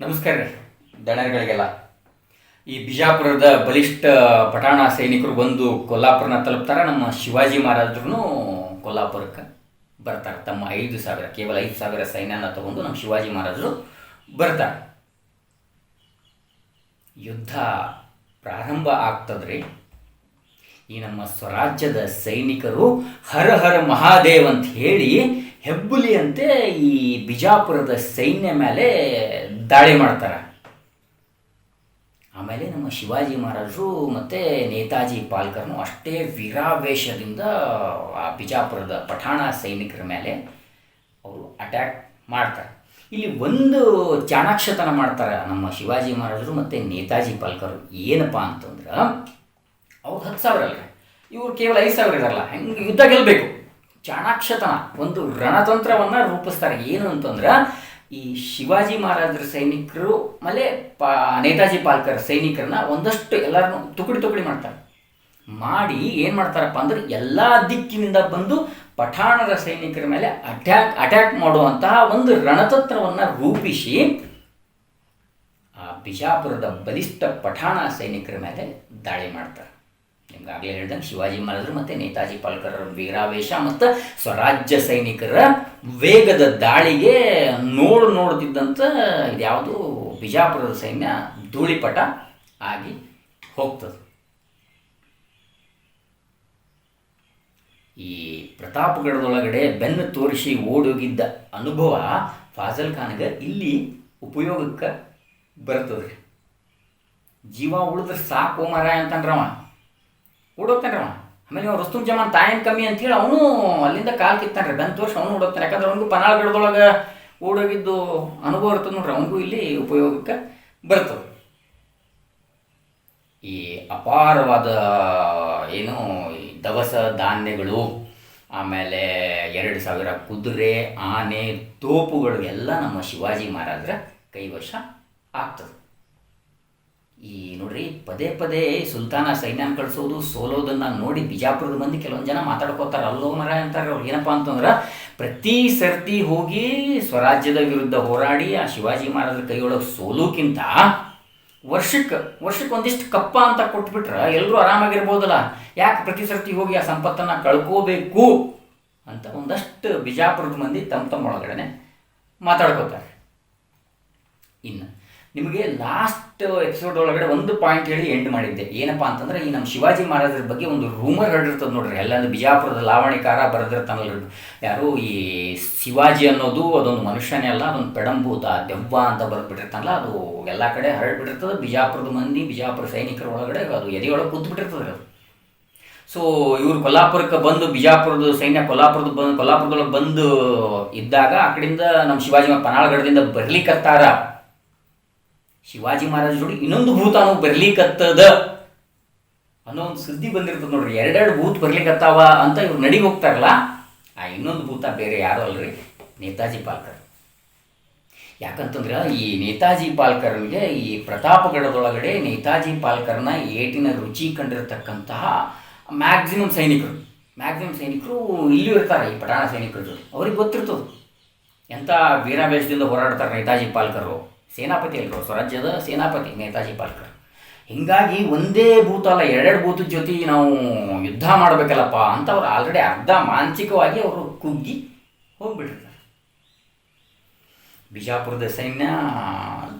ನಮಸ್ಕಾರ ರೀ. ದಣಗಳಿಗೆಲ್ಲ ಈ ಬಿಜಾಪುರದ ಬಲಿಷ್ಠ ಪಠಾಣ ಸೈನಿಕರು ಬಂದು ಕೊಲ್ಲಾಪುರನ ತಲುಪ್ತಾರೆ. ನಮ್ಮ ಶಿವಾಜಿ ಮಹಾರಾಜರು ಕೊಲ್ಲಾಪುರಕ್ಕೆ ಬರ್ತಾರೆ. ತಮ್ಮ ಐದು ಸಾವಿರ, ಕೇವಲ ಐದು ಸಾವಿರ ಸೈನ್ಯನ ತಗೊಂಡು ನಮ್ಮ ಶಿವಾಜಿ ಮಹಾರಾಜರು ಬರ್ತಾರೆ. ಯುದ್ಧ ಪ್ರಾರಂಭ ಆಗ್ತದ್ರಿ. ಈ ನಮ್ಮ ಸ್ವರಾಜ್ಯದ ಸೈನಿಕರು ಹರ ಹರ ಮಹಾದೇವ್ ಅಂತ ಹೇಳಿ ಹೆಬ್ಬುಲಿಯಂತೆ ಈ ಬಿಜಾಪುರದ ಸೈನ್ಯ ಮೇಲೆ ದಾಳಿ ಮಾಡ್ತಾರೆ. ಆಮೇಲೆ ನಮ್ಮ ಶಿವಾಜಿ ಮಹಾರಾಜರು ಮತ್ತು ನೇತಾಜಿ ಪಾಲ್ಕರ್ನು ಅಷ್ಟೇ ವೀರಾವೇಶದಿಂದ ಆ ಬಿಜಾಪುರದ ಪಠಾಣ ಸೈನಿಕರ ಮೇಲೆ ಅವರು ಅಟ್ಯಾಕ್ ಮಾಡ್ತಾರೆ. ಇಲ್ಲಿ ಒಂದು ಚಾಣಾಕ್ಷತನ ಮಾಡ್ತಾರೆ ನಮ್ಮ ಶಿವಾಜಿ ಮಹಾರಾಜರು ಮತ್ತು ನೇತಾಜಿ ಪಾಲ್ಕರ್ ಏನಪ್ಪ ಅಂತಂದ್ರೆ, ಅವ್ರು ಹತ್ತು ಸಾವಿರ ಅಲ್ಲ ಇವ್ರು ಕೇವಲ ಐದು ಸಾವಿರ ಇದಾರಲ್ಲ ಹೆಂಗೆ ಯುದ್ಧ ಗೆಲ್ಲಬೇಕು ಚಾಣಾಕ್ಷತನ, ಒಂದು ರಣತಂತ್ರವನ್ನು ರೂಪಿಸ್ತಾರೆ. ಏನು ಅಂತಂದ್ರೆ, ಈ ಶಿವಾಜಿ ಮಹಾರಾಜರ ಸೈನಿಕರು ಮಲೆ ಪಾ, ನೇತಾಜಿ ಪಾಲ್ಕರ್ ಸೈನಿಕರನ್ನ ಒಂದಷ್ಟು ಎಲ್ಲರನ್ನು ತುಕಡಿ ತುಕಡಿ ಮಾಡ್ತಾರೆ. ಮಾಡಿ ಏನು ಮಾಡ್ತಾರಪ್ಪ ಅಂದ್ರೆ, ಎಲ್ಲ ದಿಕ್ಕಿನಿಂದ ಬಂದು ಪಠಾಣರ ಸೈನಿಕರ ಮೇಲೆ ಅಟ್ಯಾಕ್ ಅಟ್ಯಾಕ್ ಮಾಡುವಂತಹ ಒಂದು ರಣತಂತ್ರವನ್ನು ರೂಪಿಸಿ, ಆ ಬಿಜಾಪುರದ ಬಲಿಷ್ಠ ಪಠಾಣ ಸೈನಿಕರ ಮೇಲೆ ದಾಳಿ ಮಾಡ್ತಾರೆ. ನಿಮ್ಗೆ ಆಗಲೇ ಹೇಳ್ದಂಗೆ ಶಿವಾಜಿ ಮಹಾರಾಜರು ಮತ್ತು ನೇತಾಜಿ ಪಾಲ್ಕರ್ ವೀರಾವೇಶ ಮತ್ತು ಸ್ವರಾಜ್ಯ ಸೈನಿಕರ ವೇಗದ ದಾಳಿಗೆ ನೋಡು ನೋಡ್ತಿದ್ದಂಥ ಇದ್ಯಾವುದು ಬಿಜಾಪುರದ ಸೈನ್ಯ ಧೂಳಿಪಟ ಆಗಿ ಹೋಗ್ತದೆ. ಈ ಪ್ರತಾಪಗಢದೊಳಗಡೆ ಬೆನ್ನು ತೋರಿಸಿ ಓಡೋಗಿದ್ದ ಅನುಭವ ಫಾಜಲ್ ಖಾನ್ಗೆ ಇಲ್ಲಿ ಉಪಯೋಗಕ್ಕೆ ಬರ್ತದ್ರಿ ಜೀವ ಉಳಿದ್ರೆ ಸಾಕು ಮರ ಅಂತನ್ರವ ಅವನು. ಆಮೇಲೆ ಇವ್ನು ರುಸ್ತುಮ್ ಜಮಾನ್ ತಾಯಿನ ಕಮ್ಮಿ ಅಂತೇಳಿ ಅವನು ಅಲ್ಲಿಂದ ಕಾಲ್ ಕಿತ್ತಾನ್ರಿ ಬೆನ್ನು ವರ್ಷ ಅವನು ಓಡೋಗ್ತಾನೆ. ಯಾಕಂದ್ರೆ ಅವನಿಗೂ ಪನಾಳಗಡದೊಳಗೆ ಓಡೋಗಿದ್ದು ಅನುಭವ ಇರ್ತದೆ ನೋಡ್ರಿ, ಅವನಿಗೂ ಇಲ್ಲಿ ಉಪಯೋಗಕ್ಕೆ ಬರ್ತದೆ. ಈ ಅಪಾರವಾದ, ಏನು ದವಸ ಧಾನ್ಯಗಳು, ಆಮೇಲೆ ಎರಡು ಸಾವಿರ ಕುದುರೆ, ಆನೆ, ತೋಪುಗಳು ಎಲ್ಲ ನಮ್ಮ ಶಿವಾಜಿ ಮಹಾರಾಜರ ಕೈವಶ ಆಗ್ತದೆ. ಈ ನೋಡ್ರಿ, ಪದೇ ಪದೇ ಸುಲ್ತಾನ ಸೈನ್ಯನ ಕಳಿಸೋದು, ಸೋಲೋದನ್ನ ನೋಡಿ ಬಿಜಾಪುರದ ಮಂದಿ ಕೆಲವೊಂದು ಜನ ಮಾತಾಡ್ಕೋತಾರೆ. ಅಲ್ಲೋ ಮರ ಅಂತಾರೆ ಅವ್ರು. ಏನಪ್ಪ ಅಂತಂದ್ರೆ, ಪ್ರತಿ ಸರ್ತಿ ಹೋಗಿ ಸ್ವರಾಜ್ಯದ ವಿರುದ್ಧ ಹೋರಾಡಿ ಆ ಶಿವಾಜಿ ಮಹಾರಾಜರ ಕೈಯೊಳಗೆ ಸೋಲೋಕ್ಕಿಂತ ವರ್ಷಕ್ಕೆ ವರ್ಷಕ್ಕೆ ಒಂದಿಷ್ಟು ಕಪ್ಪ ಅಂತ ಕೊಟ್ಬಿಟ್ರೆ ಎಲ್ಲರೂ ಆರಾಮಾಗಿರ್ಬೋದಲ್ಲ. ಯಾಕೆ ಪ್ರತಿ ಸರ್ತಿ ಹೋಗಿ ಆ ಸಂಪತ್ತನ್ನು ಕಳ್ಕೋಬೇಕು ಅಂತ ಒಂದಷ್ಟು ಬಿಜಾಪುರದ ಮಂದಿ ತಮ್ಮ ತಮ್ಮ ಮಾತಾಡ್ಕೋತಾರೆ. ಇನ್ನು ನಿಮಗೆ ಲಾಸ್ಟ್ ಎಪಿಸೋಡ್ ಒಳಗಡೆ ಒಂದು ಪಾಯಿಂಟ್ ಹೇಳಿ ಎಂಡ್ ಮಾಡಿದ್ದೆ. ಏನಪ್ಪ ಅಂತಂದ್ರೆ ಈ ನಮ್ಮ ಶಿವಾಜಿ ಮಹಾರಾಜರ ಬಗ್ಗೆ ಒಂದು ರೂಮರ್ ಹರಡಿರ್ತದೆ ನೋಡ್ರಿ. ಎಲ್ಲಂದ್ರೆ ಬಿಜಾಪುರದ ಲಾವಣಿಕಾರ ಬರೆದಿರ್ತಾನಲ್ಲ ಯಾರು ಈ ಶಿವಾಜಿ ಅನ್ನೋದು ಅದೊಂದು ಮನುಷ್ಯನೇ ಅಲ್ಲ, ಅದೊಂದು ಪೆಡಂಭೂತ ದೆವ್ವ ಅಂತ ಬರೆದ್ಬಿಟ್ಟಿರ್ತಾನಲ್ಲ, ಅದು ಎಲ್ಲ ಕಡೆ ಹರಡ್ಬಿಟ್ಟಿರ್ತದೆ. ಬಿಜಾಪುರದ ಮಂದಿ, ಬಿಜಾಪುರ ಸೈನಿಕರ ಒಳಗಡೆ ಅದು ಎದೆಯೊಳಗೆ ಕೂತ್ಬಿಟ್ಟಿರ್ತದೆ ಅದು. ಸೊ ಇವರು ಕೊಲ್ಲಾಪುರಕ್ಕೆ ಬಂದು, ಬಿಜಾಪುರದ ಸೈನ್ಯ ಕೊಲ್ಲಾಪುರದ ಬಂದು, ಕೊಲ್ಲಾಪುರದೊಳಗೆ ಬಂದು ಇದ್ದಾಗ ಆ ಕಡೆಯಿಂದ ನಮ್ಮ ಶಿವಾಜಿ ಪನಾಳಗಡದಿಂದ ಬರ್ಲಿಕ್ಕತ್ತಾರ ಶಿವಾಜಿ ಮಹಾರಾಜ ಜೋಡಿ ಇನ್ನೊಂದು ಭೂತಾನು ಬರ್ಲಿಕ್ಕತ್ತದ ಅನ್ನೋ ಒಂದು ಸುದ್ದಿ ಬಂದಿರ್ತದೆ ನೋಡ್ರಿ. ಎರಡೆರಡು ಭೂತ್ ಬರ್ಲಿಕ್ಕತ್ತಾವ ಅಂತ ಇವ್ರು ನಡಿಗೆ ಹೋಗ್ತಾರಲ್ಲ, ಆ ಇನ್ನೊಂದು ಭೂತ ಬೇರೆ ಯಾರು ಅಲ್ರಿ? ನೇತಾಜಿ ಪಾಲ್ಕರ್. ಯಾಕಂತಂದ್ರೆ ಈ ನೇತಾಜಿ ಪಾಲ್ಕರ್ಗೆ ಈ ಪ್ರತಾಪಗಢದೊಳಗಡೆ ನೇತಾಜಿ ಪಾಲ್ಕರ್ನ ಏಟಿನ ರುಚಿ ಕಂಡಿರತಕ್ಕಂತಹ ಮ್ಯಾಕ್ಸಿಮಮ್ ಸೈನಿಕರು. ಮ್ಯಾಕ್ಸಿಮಮ್ ಸೈನಿಕರು ಇಲ್ಲೂ ಇರ್ತಾರೆ, ಈ ಪಠಾಣ ಸೈನಿಕರ ಜೊತೆ ಅವ್ರಿಗೆ ಗೊತ್ತಿರ್ತದೆ. ಎಂಥ ವೀರಾವೇಶದಿಂದ ಹೋರಾಡ್ತಾರೆ ನೇತಾಜಿ ಪಾಲ್ಕರು. ಸೇನಾಪತಿ ಅಲ್ರು ಸ್ವರಾಜ್ಯದ ಸೇನಾಪತಿ, ನೇತಾಜಿ ಪಾಲ್ಕರ್ ಹೀಗಾಗಿ ಒಂದೇ ಭೂತ ಅಲ್ಲ, ಎರಡೆರಡು ಭೂತದ ಜೊತೆ ನಾವು ಯುದ್ಧ ಮಾಡಬೇಕಲ್ಲಪ್ಪ ಅಂತ ಅವ್ರು ಆಲ್ರೆಡಿ ಅರ್ಧ ಮಾನಸಿಕವಾಗಿ ಅವರು ಕುಗ್ಗಿ ಹೋಗ್ಬಿಟ್ಟಿರ್ತಾರೆ. ಬಿಜಾಪುರದ ಸೈನ್ಯ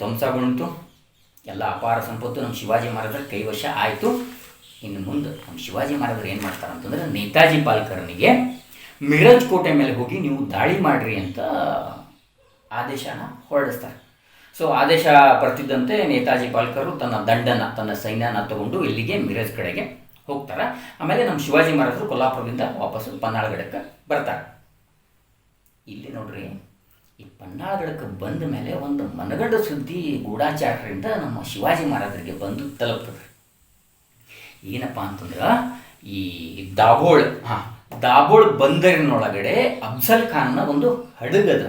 ಧ್ವಂಸಗೊಂಡಿತು. ಎಲ್ಲ ಅಪಾರ ಸಂಪತ್ತು ನಮ್ಮ ಶಿವಾಜಿ ಮಹಾರಾಜರ ಕೈವಶ ಆಯಿತು. ಇನ್ನು ಮುಂದೆ ನಮ್ಮ ಶಿವಾಜಿ ಮಹಾರಾಜರು ಏನು ಮಾಡ್ತಾರೆ ಅಂತಂದ್ರೆ ನೇತಾಜಿ ಪಾಲ್ಕರ್ನಿಗೆ ಮಿರಜ್ ಕೋಟೆ ಮೇಲೆ ಹೋಗಿ ನೀವು ದಾಳಿ ಮಾಡಿರಿ ಅಂತ ಆದೇಶನ ಹೊರಡಿಸ್ತಾರೆ. ಸೊ ಆದೇಶ ಬರ್ತಿದ್ದಂತೆ ನೇತಾಜಿ ಪಾಲ್ಕರು ತನ್ನ ದಂಡನ, ತನ್ನ ಸೈನ್ಯನ ತಗೊಂಡು ಇಲ್ಲಿಗೆ ಮಿರಜ್ ಕಡೆಗೆ ಹೋಗ್ತಾರೆ. ಆಮೇಲೆ ನಮ್ಮ ಶಿವಾಜಿ ಮಹಾರಾಜರು ಕೊಲ್ಲಾಪುರದಿಂದ ವಾಪಸ್ಸು ಪನ್ನಾಳಗಡಕ್ಕೆ ಬರ್ತಾರೆ. ಇಲ್ಲಿ ನೋಡ್ರಿ, ಈ ಪನ್ನಾಳಗಡಕ್ಕೆ ಬಂದ ಮೇಲೆ ಒಂದು ಮನಗಂಡ ಸುದ್ದಿ ಗೂಢಾಚಾರರಿಂದ ನಮ್ಮ ಶಿವಾಜಿ ಮಹಾರಾಜರಿಗೆ ಬಂದು ತಲುಪ್ತದೆ. ಏನಪ್ಪ ಅಂತಂದ್ರೆ, ಈ ದಾಬೋಳ್, ಹಾಂ, ದಾಬೋಳ್ ಬಂದರಿನೊಳಗಡೆ ಅಫ್ಜಲ್ ಖಾನ್ನ ಒಂದು ಹಡಗದ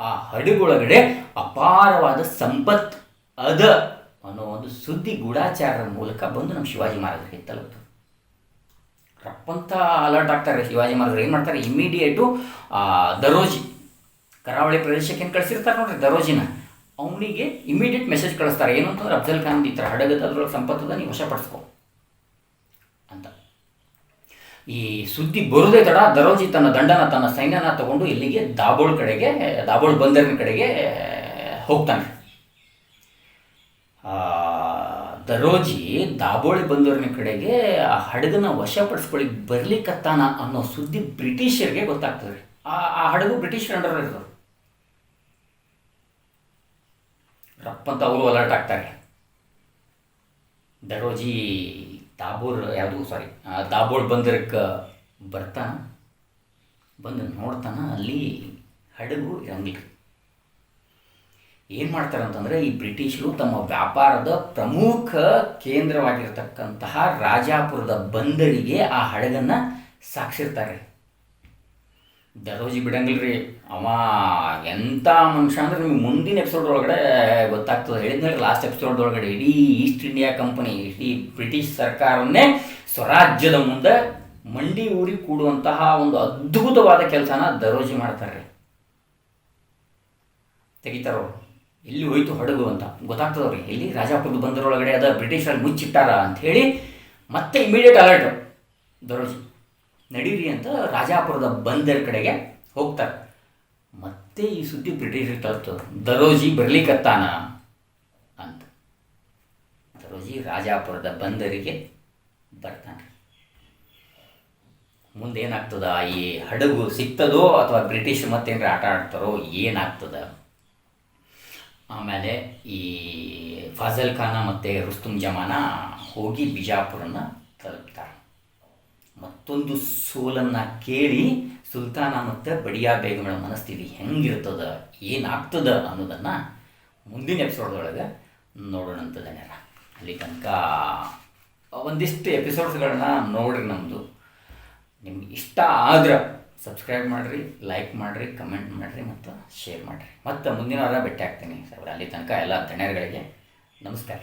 ಆ ಹಡಗೊಳಗಡೆ ಅಪಾರವಾದ ಸಂಪತ್ ಅದ ಅನ್ನೋ ಒಂದು ಸುದ್ದಿ ಗೂಢಾಚಾರರ ಮೂಲಕ ಬಂದು ನಮ್ಮ ಶಿವಾಜಿ ಮಹಾರಾಜರಿಗೆ ತಲುಪುತ್ತೆ ರಪ್ಪಂತ ಅಲರ್ಟ್ ಆಗ್ತಾರೆ ಶಿವಾಜಿ ಮಹಾರಾಜರು ಏನು ಮಾಡ್ತಾರೆ? ಇಮಿಡಿಯೇಟು ದರೋಜಿ ಕರಾವಳಿ ಪ್ರದೇಶಕ್ಕೆ ಏನು ಕಳಿಸಿರ್ತಾರೆ ನೋಡ್ರಿ ದರೋಜಿನ. ಅವನಿಗೆ ಇಮಿಡಿಯೇಟ್ ಮೆಸೇಜ್ ಕಳಿಸ್ತಾರೆ. ಏನು ಅಂತಂದ್ರೆ ಅಫ್ಜಲ್ ಖಾನ್ ಈ ಥರ ಹಡಗದ ಅದ್ರೊಳಗೆ ಸಂಪತ್ತದ ನೀವು ವಶಪಡಿಸ್ಕೊ. ಈ ಸುದ್ದಿ ಬರುದೇ ತಡ, ದರೋಜಿ ತನ್ನ ದಂಡನ ತನ್ನ ಸೈನ್ಯನ ತಗೊಂಡು ಇಲ್ಲಿಗೆ ದಾಬೋಳ್ ಕಡೆಗೆ, ದಾಬೋಳ್ ಬಂದರಿನ ಕಡೆಗೆ, ಹೋಗ್ತಾನೆ. ದರೋಜಿ ದಾಬೋಳಿ ಬಂದೂರಿನ ಕಡೆಗೆ ಆ ಹಡಗನ ವಶಪಡಿಸ್ಕೊಳ್ಳಿ ಬರ್ಲಿಕ್ಕತ್ತಾನ ಅನ್ನೋ ಸುದ್ದಿ ಬ್ರಿಟಿಷರಿಗೆ ಗೊತ್ತಾಗ್ತದೆ. ಆ ಆ ಹಡಗು ಬ್ರಿಟಿಷ್ ಅಂಡರ್ ಇರ್ತದೆ ರಪ್ಪಂತ ಅವರು ಅಲರ್ಟ್ ಆಗ್ತಾರೆ. ದರೋಜಿ ದಾಬೋರ್ ಯಾವುದು ಸಾರಿ ದಾಬೋಳ್ ಬಂದರಕ್ಕೆ ಬರ್ತಾನ, ಬಂದು ನೋಡ್ತಾನ, ಅಲ್ಲಿ ಹಡಗು ಇರಂಗಿಲ್ಲ. ಏನು ಮಾಡ್ತಾರೆ ಅಂತಂದರೆ ಈ ಬ್ರಿಟಿಷರು ತಮ್ಮ ವ್ಯಾಪಾರದ ಪ್ರಮುಖ ಕೇಂದ್ರವಾಗಿರ್ತಕ್ಕಂತಹ ರಾಜಾಪುರದ ಬಂದರಿಗೆ ಆ ಹಡಗನ್ನು ಸಾಕ್ಸಿರ್ತಾರೆ. ದರೋಜಿ ರೀ ಅವ ಎಂಥ ಮನುಷ್ಯ ಅಂದ್ರೆ ನಿಮ್ಗೆ ಮುಂದಿನ ಎಪಿಸೋಡ್ ಒಳಗಡೆ ಗೊತ್ತಾಗ್ತದೆ. ಹೇಳಿದ್ಮೇಲೆ ಲಾಸ್ಟ್ ಎಪಿಸೋಡ್ ಒಳಗಡೆ ಇಡೀ ಈಸ್ಟ್ ಇಂಡಿಯಾ ಕಂಪನಿ ಇಡೀ ಬ್ರಿಟಿಷ್ ಸರ್ಕಾರವನ್ನೇ ಸ್ವರಾಜ್ಯದ ಮುಂದೆ ಮಂಡಿ ಊರಿ ಕೂಡುವಂತಹ ಒಂದು ಅದ್ಭುತವಾದ ಕೆಲಸನ ದರೋಜಿ ಮಾಡ್ತಾರೆ ತೆಗಿತಾರೋ? ಎಲ್ಲಿ ಹೋಯ್ತು ಹಡಗು ಅಂತ. ಗೊತ್ತಾಗ್ತದವ್ರಿ, ಎಲ್ಲಿ ರಾಜಾಪುರದ ಬಂದರೊಳಗಡೆ ಅದ ಬ್ರಿಟಿಷರಲ್ಲಿ ಮುಚ್ಚಿಟ್ಟಾರ ಅಂತ ಹೇಳಿ ಮತ್ತೆ ಇಮಿಡಿಯೇಟ್ ಅಲರ್ಟ್ ದರೋಜಿ. ನಡೀರಿ ಅಂತ ರಾಜಾಪುರದ ಬಂದರ್ ಕಡೆಗೆ ಹೋಗ್ತಾರೆ. ಮತ್ತೆ ಈ ಸುದ್ದಿ ಬ್ರಿಟಿಷರಿಗೆ ತಲುಪ್ತದೆ ದರೋಜಿ ಬರ್ಲಿಕ್ಕತ್ತಾನ ಅಂತ. ದರೋಜಿ ರಾಜಾಪುರದ ಬಂದರಿಗೆ ಬರ್ತಾನೆ. ಮುಂದೆ ಏನಾಗ್ತದ? ಈ ಹಡಗು ಸಿಗ್ತದೋ ಅಥವಾ ಬ್ರಿಟಿಷ್ ಮತ್ತೇನಾರ ಆಟ ಆಡ್ತಾರೋ ಏನಾಗ್ತದ? ಆಮೇಲೆ ಈ ಫಾಜಲ್ ಖಾನ ಮತ್ತು ರುಸ್ತುಂ ಜಮಾನ ಹೋಗಿ ಬಿಜಾಪುರನ ತಲುಪ್ತಾರೆ. ಮತ್ತೊಂದು ಸೋಲನ್ನು ಕೇಳಿ ಸುಲ್ತಾನ ಮತ್ತು ಬಡಿಯಾ ಬೇಗಮಳ ಮನಸ್ಥಿತಿ ಹೆಂಗಿರ್ತದ, ಏನಾಗ್ತದ ಅನ್ನೋದನ್ನು ಮುಂದಿನ ಎಪಿಸೋಡ್ದೊಳಗೆ ನೋಡೋಣಂತ ಜನರ ಅಲ್ಲಿ ತನಕ ಒಂದಿಷ್ಟು ಎಪಿಸೋಡ್ಸ್ಗಳನ್ನ ನೋಡ್ರಿ ನಮ್ಮದು ನಿಮ್ಗೆ ಇಷ್ಟ ಆದ್ರೆ ಸಬ್ಸ್ಕ್ರೈಬ್ ಮಾಡಿರಿ, ಲೈಕ್ ಮಾಡಿರಿ, ಕಮೆಂಟ್ ಮಾಡಿರಿ ಮತ್ತು ಶೇರ್ ಮಾಡಿರಿ. ಮತ್ತು ಮುಂದಿನ ವಾರ ಭೇಟಿ ಆಗ್ತೀನಿ ಸರ್. ಅಲ್ಲಿ ತನಕ ಎಲ್ಲ ಧನ್ಯಗಳಿಗೆ ನಮಸ್ಕಾರ.